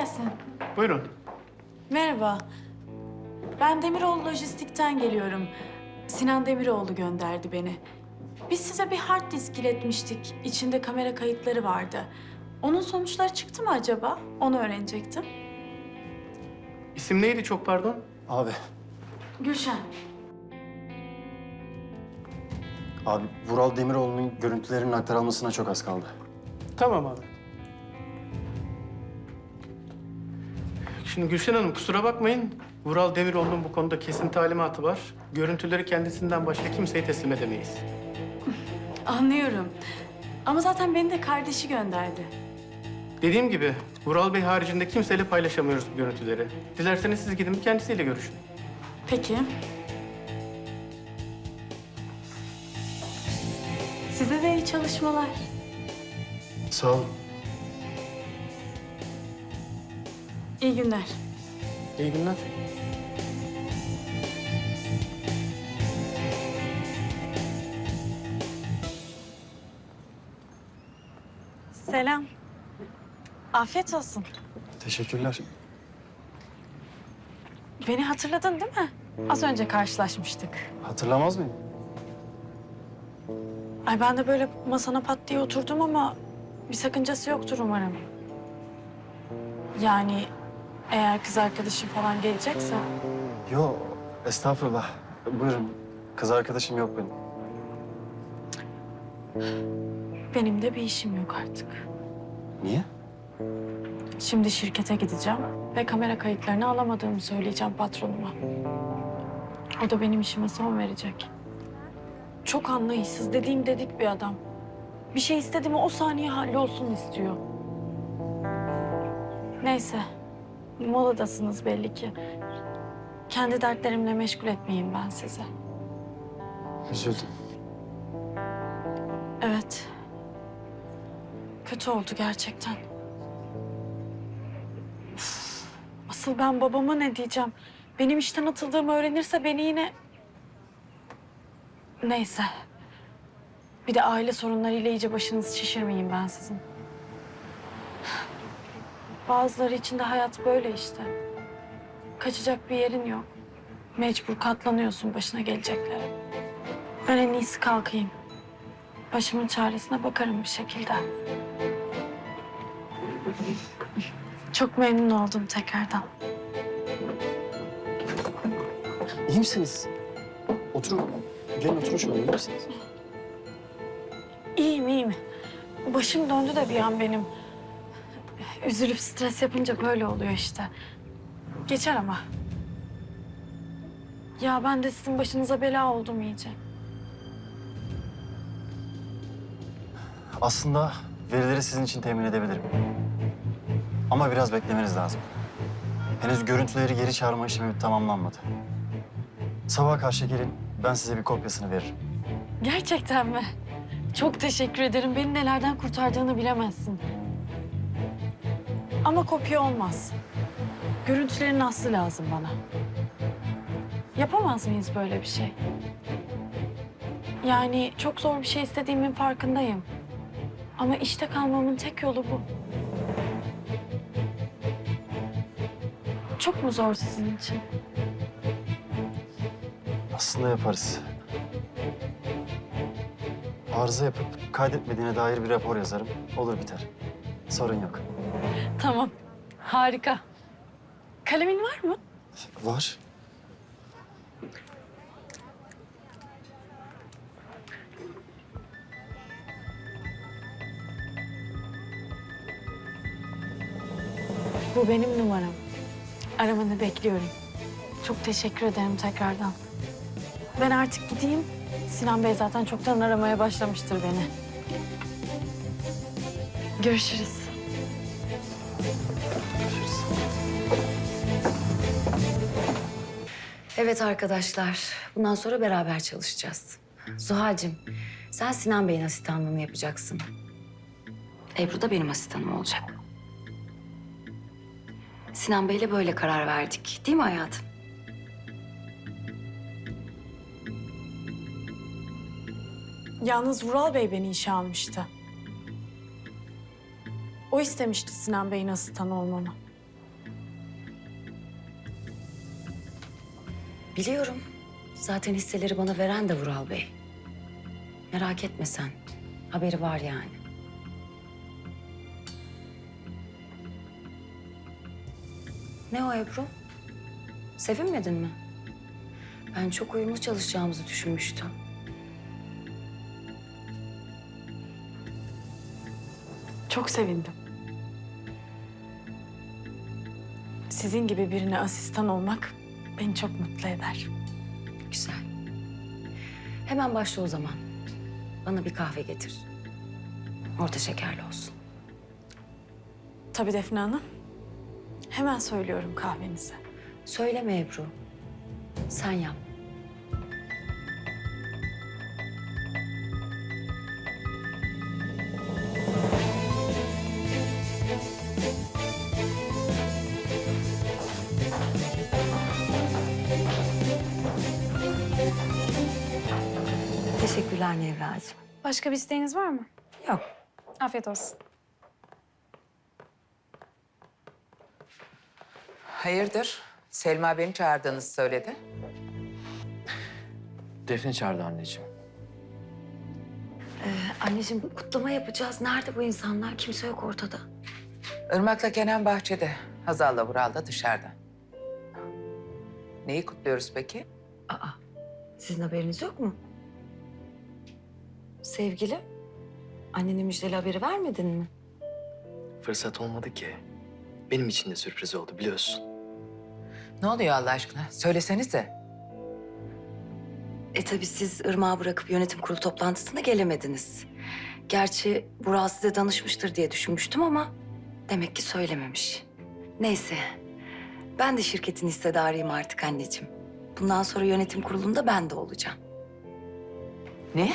gelsin. Buyurun. Merhaba. Ben Demiroğlu Lojistik'ten geliyorum. Sinan Demiroğlu gönderdi beni. Biz size bir hard disk iletmiştik. İçinde kamera kayıtları vardı. Onun sonuçları çıktı mı acaba? Onu öğrenecektim. İsim neydi çok pardon? Abi, Gülşen. abi Vural Demiroğlu'nun görüntülerinin aktarılmasına çok az kaldı. Tamam abi. Şimdi Gülşen Hanım kusura bakmayın. Vural Demiroğlu'nun bu konuda kesin talimatı var. Görüntüleri kendisinden başka kimseye teslim edemeyiz. Anlıyorum. Ama zaten beni de kardeşi gönderdi. Dediğim gibi Vural Bey haricinde kimseyle paylaşamıyoruz bu görüntüleri. Dilerseniz siz gidin kendisiyle görüşün. Peki. Size de iyi çalışmalar. Sağ olun. İyi günler. İyi günler. Selam. Afiyet olsun. Teşekkürler. Beni hatırladın değil mi? Az önce karşılaşmıştık. Hatırlamaz mıyım? Ay ben de böyle masana pat diye oturdum ama bir sakıncası yoktur umarım. Yani eğer kız arkadaşım falan gelecekse Yo, estağfurullah. Buyurun. Kız arkadaşım yok benim. benim de bir işim yok artık. Niye? Şimdi şirkete gideceğim ve kamera kayıtlarını alamadığımı söyleyeceğim patronuma. O da benim işime son verecek. Çok anlayışsız, dediğim dedik bir adam. Bir şey istedi mi o saniye hallolsun istiyor. Neyse, moladasınız belli ki. Kendi dertlerimle meşgul etmeyeyim ben sizi. Üzüldüm. Evet. Kötü oldu gerçekten. Üf, Asıl ben babama ne diyeceğim? Benim işten atıldığımı öğrenirse beni yine... Neyse. Bir de aile sorunlarıyla iyice başınızı şişirmeyeyim ben sizin. Bazıları için de hayat böyle işte. Kaçacak bir yerin yok. Mecbur katlanıyorsun başına geleceklere. Ben en iyisi kalkayım. Başımın çaresine bakarım bir şekilde. Çok memnun oldum tekrardan. İyi misiniz? Oturun. Gelin oturun şöyle. İyi misiniz? İyiyim, iyiyim. Başım döndü de bir an benim. Üzülüp stres yapınca böyle oluyor işte. Geçer ama. Ya ben de sizin başınıza bela oldum iyice. Aslında verileri sizin için temin edebilirim. Ama biraz beklemeniz lazım. Henüz görüntüleri geri çağırma işlemi tamamlanmadı. Sabaha karşı gelin, ben size bir kopyasını veririm. Gerçekten mi? Çok teşekkür ederim. Beni nelerden kurtardığını bilemezsin. Ama kopya olmaz. Görüntülerin aslı lazım bana. Yapamaz mıyız böyle bir şey? Yani çok zor bir şey istediğimin farkındayım. Ama işte kalmamın tek yolu bu. Çok mu zor sizin için? Aslında yaparız. Arıza yapıp kaydetmediğine dair bir rapor yazarım. Olur biter. Sorun yok. Tamam. Harika. Kalemin var mı? Var. Bu benim numaram. Aramanı bekliyorum. Çok teşekkür ederim tekrardan. Ben artık gideyim. Sinan Bey zaten çoktan aramaya başlamıştır beni. Görüşürüz. Evet arkadaşlar, bundan sonra beraber çalışacağız. Zuhal'cim, sen Sinan Bey'in asistanlığını yapacaksın. Ebru da benim asistanım olacak. Sinan Bey'le böyle karar verdik, değil mi hayatım? Yalnız Vural Bey beni işe almıştı. O istemişti Sinan Bey'in asistanı olmamı. Biliyorum. Zaten hisseleri bana veren de Vural Bey. Merak etme sen. Haberi var yani. Ne o Ebru? Sevinmedin mi? Ben çok uyumlu çalışacağımızı düşünmüştüm. Çok sevindim. Sizin gibi birine asistan olmak beni çok mutlu eder. Güzel. Hemen başla o zaman. Bana bir kahve getir. Orta şekerli olsun. Tabii Defne Hanım. Hemen söylüyorum kahvenizi. Söyleme Ebru. Sen yap. Teşekkürler Nevra'cığım. Başka bir isteğiniz var mı? Yok. Afiyet olsun. Hayırdır? Selma beni çağırdığınızı söyledi. Defne çağırdı anneciğim. Anneciğim kutlama yapacağız. Nerede bu insanlar? Kimse yok ortada. Irmak'la Kenan bahçede. Hazal'la Vural da dışarıda. Neyi kutluyoruz peki? Aa, sizin haberiniz yok mu? Sevgili, annene müjdeli haberi vermedin mi? Fırsat olmadı ki. Benim için de sürpriz oldu biliyorsun. Ne oluyor Allah aşkına? Söylesenize. E tabii siz Irmak'ı bırakıp yönetim kurulu toplantısına gelemediniz. Gerçi Burak size danışmıştır diye düşünmüştüm ama demek ki söylememiş. Neyse, ben de şirketin hissedarıyım artık anneciğim. Bundan sonra yönetim kurulunda ben de olacağım. Ne?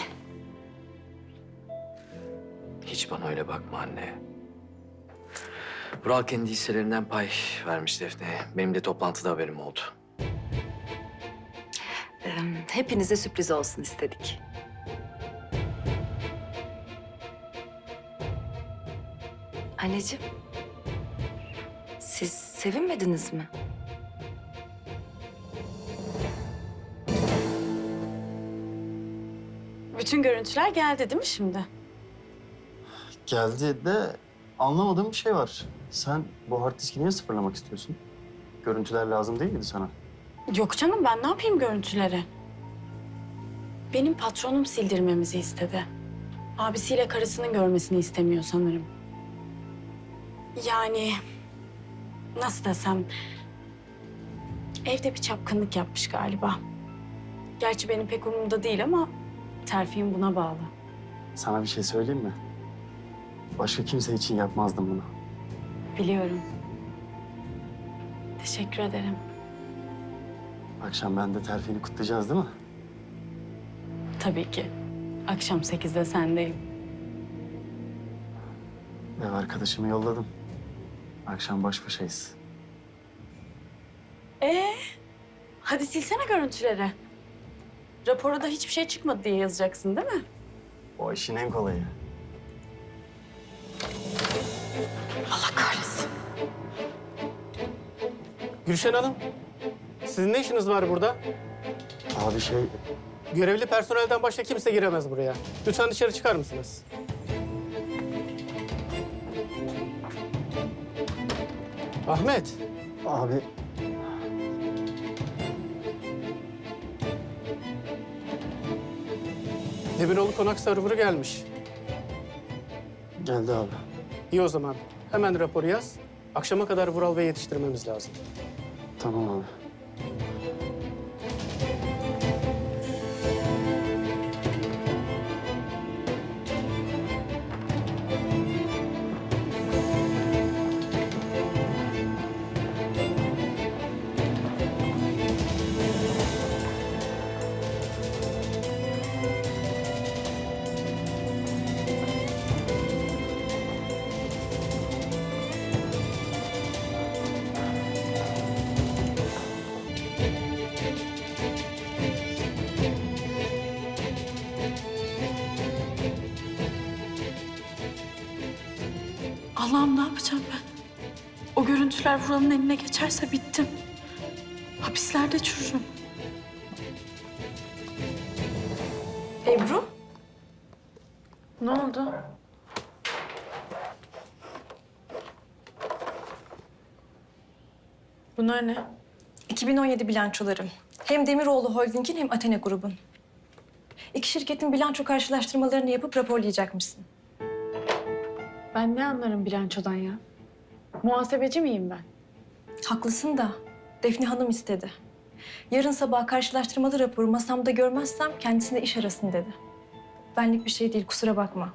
Hiç bana öyle bakma anne. Vural kendi hisselerinden pay vermiş Defne'ye. Benim de toplantıda haberim oldu. Ee, hepinize sürpriz olsun istedik. Anneciğim, siz sevinmediniz mi? Bütün görüntüler geldi değil mi şimdi? Geldi de anlamadığım bir şey var. Sen bu hard diski niye sıfırlamak istiyorsun? Görüntüler lazım değil miydi sana? Yok canım ben ne yapayım görüntüleri? Benim patronum sildirmemizi istedi. Abisiyle karısının görmesini istemiyor sanırım. Yani nasıl desem evde bir çapkınlık yapmış galiba. Gerçi benim pek umurumda değil ama terfim buna bağlı. Sana bir şey söyleyeyim mi? Başka kimse için yapmazdım bunu. Biliyorum. Teşekkür ederim. Akşam ben de terfini kutlayacağız değil mi? Tabii ki. Akşam sekizde sendeyim. Ev arkadaşımı yolladım. Akşam baş başayız. Ee, hadi silsene görüntüleri. Rapora da hiçbir şey çıkmadı diye yazacaksın değil mi? O işin en kolayı. Allah kahretsin. Gülşen Hanım, sizin ne işiniz var burada? Abi şey, Görevli personelden başka kimse giremez buraya. Lütfen dışarı çıkar mısınız? Ahmet, abi Demiroğlu konak serverı gelmiş. geldi abi. İyi o zaman. Hemen raporu yaz. Akşama kadar Vural Bey'i yetiştirmemiz lazım. Tamam abi. ne yapacağım ben? O görüntüler Vural'ın eline geçerse bittim. Hapislerde çürürüm. Ebru? Ne oldu? Bunlar ne? 2017 bilançolarım. Hem Demiroğlu Holding'in hem Atene grubun. İki şirketin bilanço karşılaştırmalarını yapıp raporlayacakmışsın. Ben ne anlarım bilançodan ya? Muhasebeci miyim ben? Haklısın da Defne Hanım istedi. Yarın sabah karşılaştırmalı raporu masamda görmezsem kendisine iş arasın dedi. Benlik bir şey değil kusura bakma.